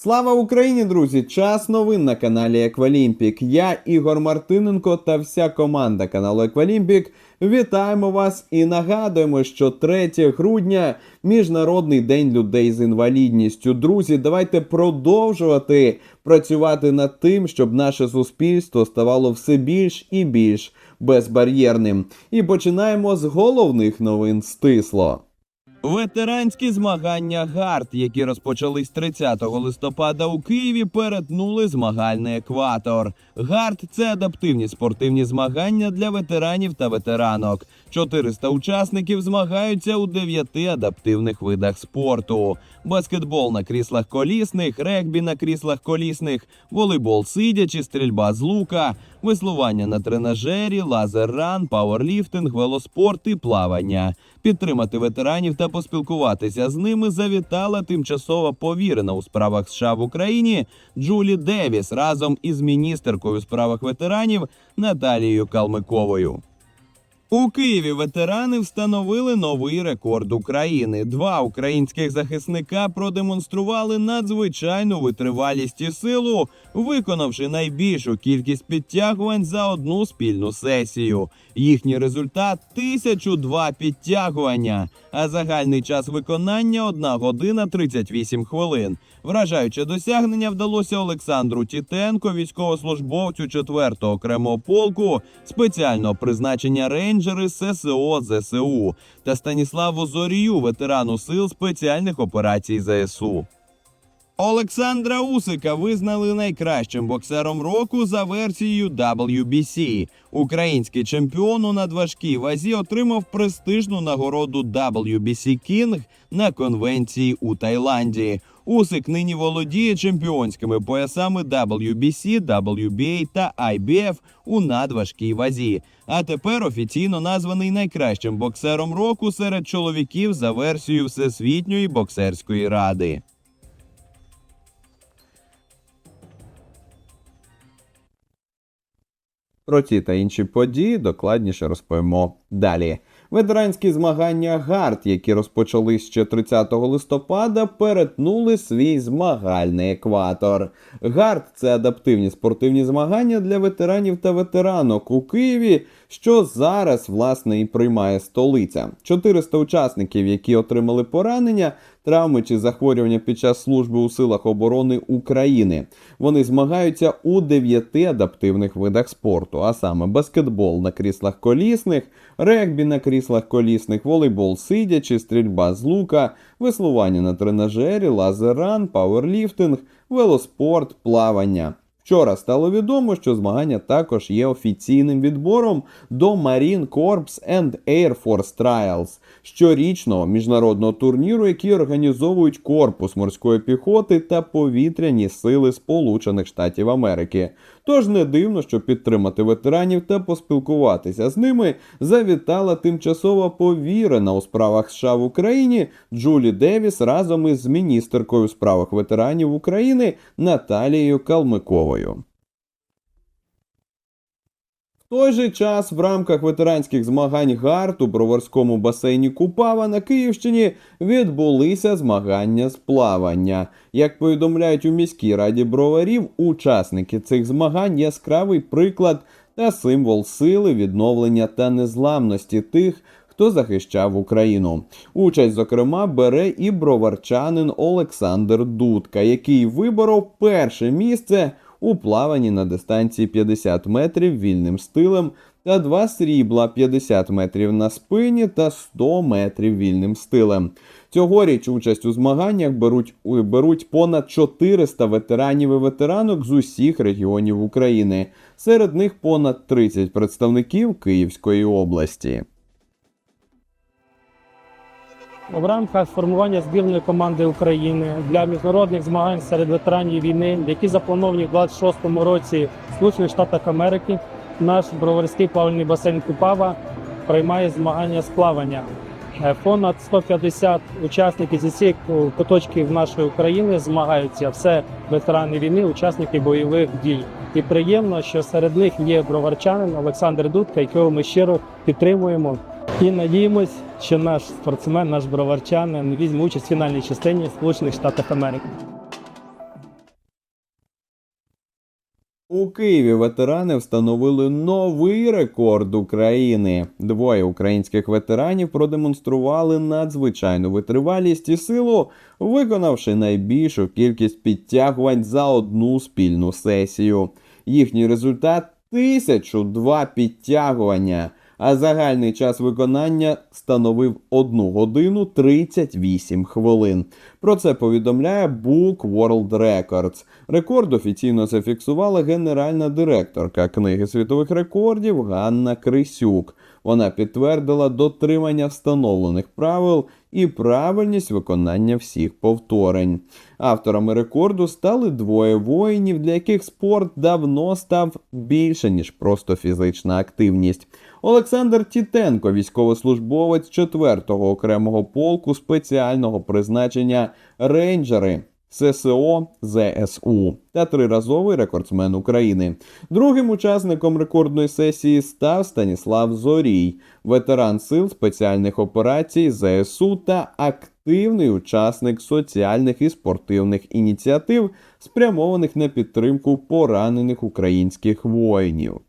Слава Україні, друзі! Час новин на каналі Еквалімпік. Я Ігор Мартиненко та вся команда каналу Еквалімпік. Вітаємо вас і нагадуємо, що 3 грудня Міжнародний день людей з інвалідністю. Друзі, давайте продовжувати працювати над тим, щоб наше суспільство ставало все більш і більш безбар'єрним. І починаємо з головних новин стисло. Ветеранські змагання ГАРД, які розпочались 30 листопада у Києві, перетнули змагальний екватор. ГАРД це адаптивні спортивні змагання для ветеранів та ветеранок. 400 учасників змагаються у 9 адаптивних видах спорту: баскетбол на кріслах колісних, регбі на кріслах колісних, волейбол сидячи, стрільба з лука, веслування на тренажері, лазер-ран, пауерліфтинг, велоспорт і плавання. Підтримати ветеранів та поспілкуватися з ними завітала тимчасова повірена у справах США в Україні Джулі Девіс разом із міністеркою у справах ветеранів Наталією Калмиковою. У Києві ветерани встановили новий рекорд України. Два українських захисника продемонстрували надзвичайну витривалість і силу, виконавши найбільшу кількість підтягувань за одну спільну сесію. Їхній результат 1002 підтягування, а загальний час виконання 1 година 38 хвилин. Вражаюче досягнення вдалося Олександру Тітенко, військовослужбовцю 4-го окремого полку спеціального призначення рейнджери ССО ЗСУ та Станіславу Зорію, ветерану сил спеціальних операцій ЗСУ. Олександра Усика визнали найкращим боксером року за версією WBC. Український чемпіон у надважкій вазі отримав престижну нагороду WBC King на конвенції у Таїланді. Усик нині володіє чемпіонськими поясами WBC, WBA та IBF у надважкій вазі. А тепер офіційно названий найкращим боксером року серед чоловіків за версією Всесвітньої боксерської ради. Про ці та інші події докладніше розповімо далі. Ветеранські змагання ГАРД, які розпочались ще 30 листопада, перетнули свій змагальний екватор. ГАРД це адаптивні спортивні змагання для ветеранів та ветеранок у Києві, що зараз власне і приймає столиця. 400 учасників, які отримали поранення, травми чи захворювання під час служби у силах оборони України. Вони змагаються у дев'яти адаптивних видах спорту, а саме баскетбол на кріслах колісних, регбі на кріслах колісних, волейбол сидячи, стрільба з лука, веслування на тренажері, лазерран, пауерліфтинг, велоспорт, плавання. Вчора стало відомо, що змагання також є офіційним відбором до Marine Corps and Air Force Trials, щорічного міжнародного турніру, який організовують Корпус морської піхоти та повітряні сили Сполучених Штатів Америки. Тож не дивно, що підтримати ветеранів та поспілкуватися з ними завітала тимчасова повірена у справах США в Україні Джулі Девіс разом із міністеркою у справах ветеранів України Наталією Калмиковою. Той же час в рамках ветеранських змагань ГАРД у броварському басейні Купава на Київщині відбулися змагання з плавання. Як повідомляють у міській раді броварів, учасники цих змагань яскравий приклад та символ сили, відновлення та незламності тих. Хто захищав Україну? Участь, зокрема, бере і броварчанин Олександр Дудка, який виборов перше місце у плаванні на дистанції 50 метрів вільним стилем та два срібла 50 метрів на спині та 100 метрів вільним стилем. Цьогоріч участь у змаганнях беруть, беруть понад 400 ветеранів і ветеранок з усіх регіонів України. Серед них понад 30 представників Київської області. В рамках формування збірної команди України для міжнародних змагань серед ветеранів війни, які заплановані в 26-му році в Сполучених Штатах Америки, наш броварський плавальний басейн Купава приймає змагання з плавання. Е, Понад 150 учасників зі всіх куточків нашої України змагаються. Все ветерани війни, учасники бойових дій. І приємно, що серед них є броварчанин Олександр Дудка, якого ми щиро підтримуємо. І надіємось, що наш спортсмен, наш броварчанин візьме участь в фінальній частині Сполучених Штатів Америки. У Києві ветерани встановили новий рекорд України. Двоє українських ветеранів продемонстрували надзвичайну витривалість і силу, виконавши найбільшу кількість підтягувань за одну спільну сесію. Їхній результат 1002 підтягування, а загальний час виконання становив 1 годину 38 хвилин. Про це повідомляє Book World Records. Рекорд офіційно зафіксувала генеральна директорка книги світових рекордів Ганна Крисюк. Вона підтвердила дотримання встановлених правил і правильність виконання всіх повторень. Авторами рекорду стали двоє воїнів, для яких спорт давно став більше ніж просто фізична активність. Олександр Тітенко, військовослужбовець 4-го окремого полку спеціального призначення рейнджери. ССО ЗСУ та триразовий рекордсмен України. Другим учасником рекордної сесії став Станіслав Зорій, ветеран сил спеціальних операцій ЗСУ та активний учасник соціальних і спортивних ініціатив, спрямованих на підтримку поранених українських воїнів.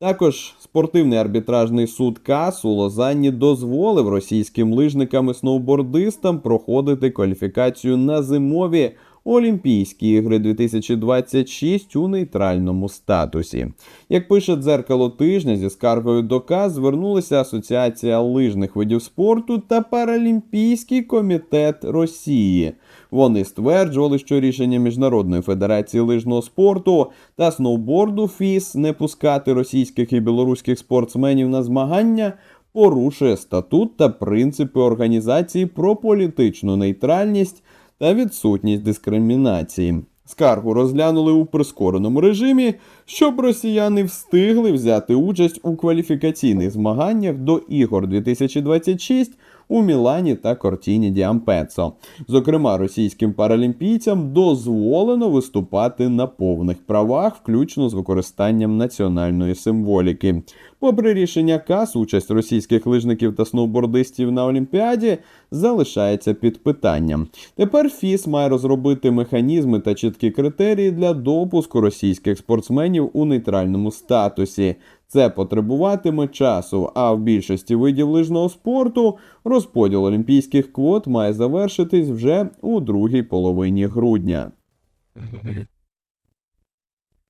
Також спортивний арбітражний суд КАС у Лозанні дозволив російським лижникам і сноубордистам проходити кваліфікацію на зимові Олімпійські ігри 2026 у нейтральному статусі. Як пише дзеркало тижня, зі скаргою до КАС звернулася Асоціація лижних видів спорту та Паралімпійський комітет Росії. Вони стверджували, що рішення Міжнародної федерації лижного спорту та сноуборду ФІС не пускати російських і білоруських спортсменів на змагання порушує статут та принципи організації про політичну нейтральність та відсутність дискримінації. Скаргу розглянули у прискореному режимі, щоб росіяни встигли взяти участь у кваліфікаційних змаганнях до ігор 2026 у Мілані та Кортіні Діампецо. Зокрема, російським паралімпійцям дозволено виступати на повних правах, включно з використанням національної символіки. Попри рішення КАС, участь російських лижників та сноубордистів на Олімпіаді залишається під питанням. Тепер ФІС має розробити механізми та чіткі критерії для допуску російських спортсменів у нейтральному статусі. Це потребуватиме часу, а в більшості видів лижного спорту розподіл олімпійських квот має завершитись вже у другій половині грудня.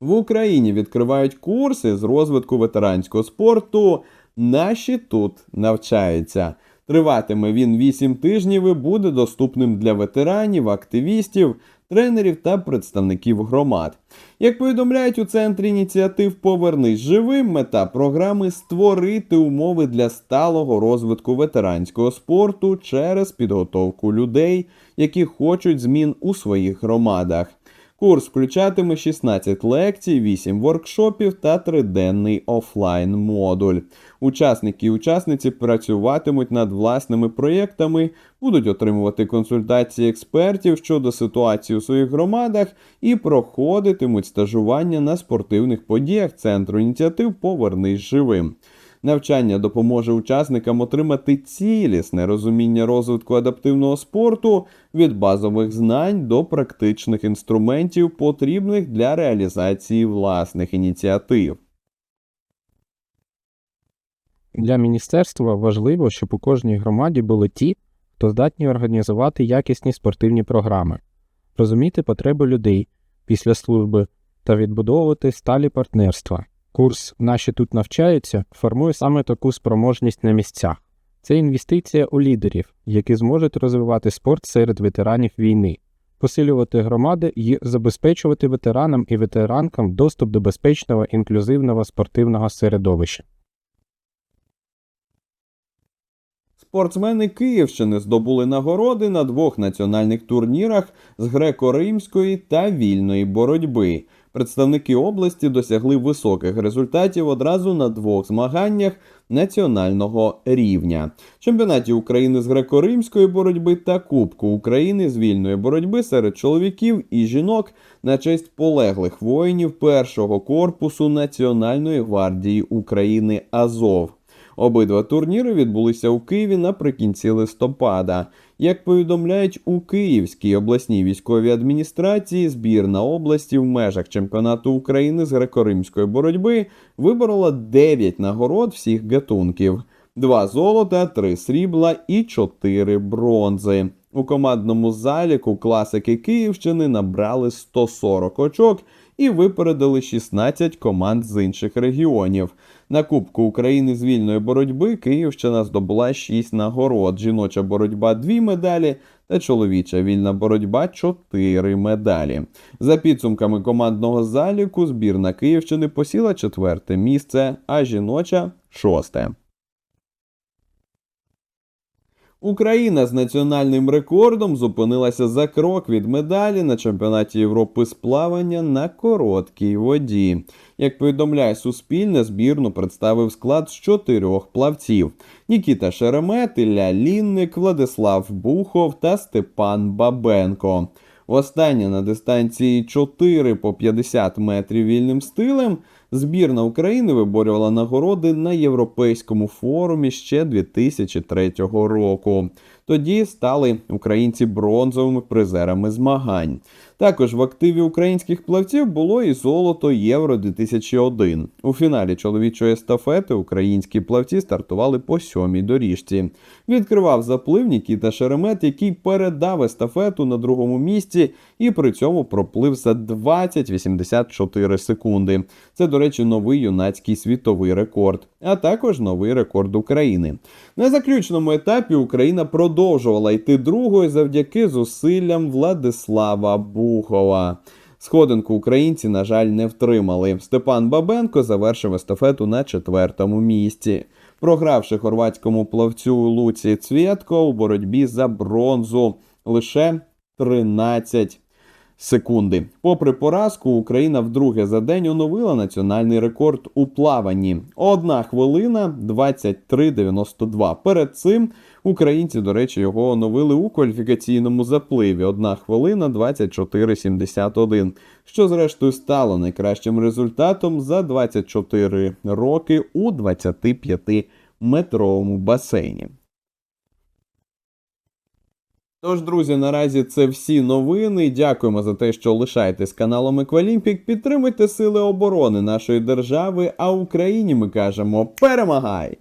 В Україні відкривають курси з розвитку ветеранського спорту. Наші тут навчаються. Триватиме він 8 тижнів і буде доступним для ветеранів, активістів, тренерів та представників громад. Як повідомляють у центрі ініціатив Повернись живим, мета програми створити умови для сталого розвитку ветеранського спорту через підготовку людей, які хочуть змін у своїх громадах. Курс включатиме 16 лекцій, 8 воркшопів та триденний офлайн модуль. Учасники і учасниці працюватимуть над власними проєктами, будуть отримувати консультації експертів щодо ситуації у своїх громадах і проходитимуть стажування на спортивних подіях центру ініціатив Повернись живим. Навчання допоможе учасникам отримати цілісне розуміння розвитку адаптивного спорту від базових знань до практичних інструментів, потрібних для реалізації власних ініціатив. Для міністерства важливо, щоб у кожній громаді були ті, хто здатні організувати якісні спортивні програми, розуміти потреби людей після служби та відбудовувати сталі партнерства. Курс Наші тут навчаються формує саме таку спроможність на місцях. Це інвестиція у лідерів, які зможуть розвивати спорт серед ветеранів війни, посилювати громади і забезпечувати ветеранам і ветеранкам доступ до безпечного інклюзивного спортивного середовища. Спортсмени Київщини здобули нагороди на двох національних турнірах з греко-римської та вільної боротьби. Представники області досягли високих результатів одразу на двох змаганнях національного рівня: чемпіонаті України з греко-римської боротьби та Кубку України з вільної боротьби серед чоловіків і жінок на честь полеглих воїнів першого корпусу Національної гвардії України Азов. Обидва турніри відбулися у Києві наприкінці листопада. Як повідомляють у Київській обласній військовій адміністрації, збірна області в межах чемпіонату України з греко-римської боротьби виборола 9 нагород всіх гатунків: 2 золота, 3 срібла і 4 бронзи. У командному заліку класики Київщини набрали 140 очок і випередили 16 команд з інших регіонів. На Кубку України з вільної боротьби Київщина здобула 6 нагород. Жіноча боротьба 2 медалі та чоловіча вільна боротьба 4 медалі. За підсумками командного заліку, збірна Київщини посіла четверте місце, а жіноча шосте. Україна з національним рекордом зупинилася за крок від медалі на чемпіонаті Європи з плавання на короткій воді. Як повідомляє Суспільне, збірну представив склад з чотирьох плавців: Нікіта Шеремет, Ілля Лінник, Владислав Бухов та Степан Бабенко. Востаннє на дистанції 4 по 50 метрів вільним стилем збірна України виборювала нагороди на європейському форумі ще 2003 року. Тоді стали українці бронзовими призерами змагань. Також в активі українських плавців було і золото Євро 2001. У фіналі чоловічої естафети українські плавці стартували по сьомій доріжці. Відкривав заплив Нікіта Шеремет, який передав естафету на другому місці і при цьому проплив за 20,84 секунди. Це, до речі, новий юнацький світовий рекорд, а також новий рекорд України. На заключному етапі Україна продовжувала йти другою завдяки зусиллям Владислава Бухова. Сходинку українці, на жаль, не втримали. Степан Бабенко завершив естафету на четвертому місці, програвши хорватському плавцю Луці Цвєтко у боротьбі за бронзу лише 13 секунди. Попри поразку, Україна вдруге за день оновила національний рекорд у плаванні. Одна хвилина 23.92. Перед цим українці, до речі, його оновили у кваліфікаційному запливі. Одна хвилина 24.71, що зрештою стало найкращим результатом за 24 роки у 25-метровому басейні. Тож, друзі, наразі це всі новини. Дякуємо за те, що лишаєтесь каналом Еквалімпік. Підтримуйте сили оборони нашої держави. А Україні ми кажемо перемагай!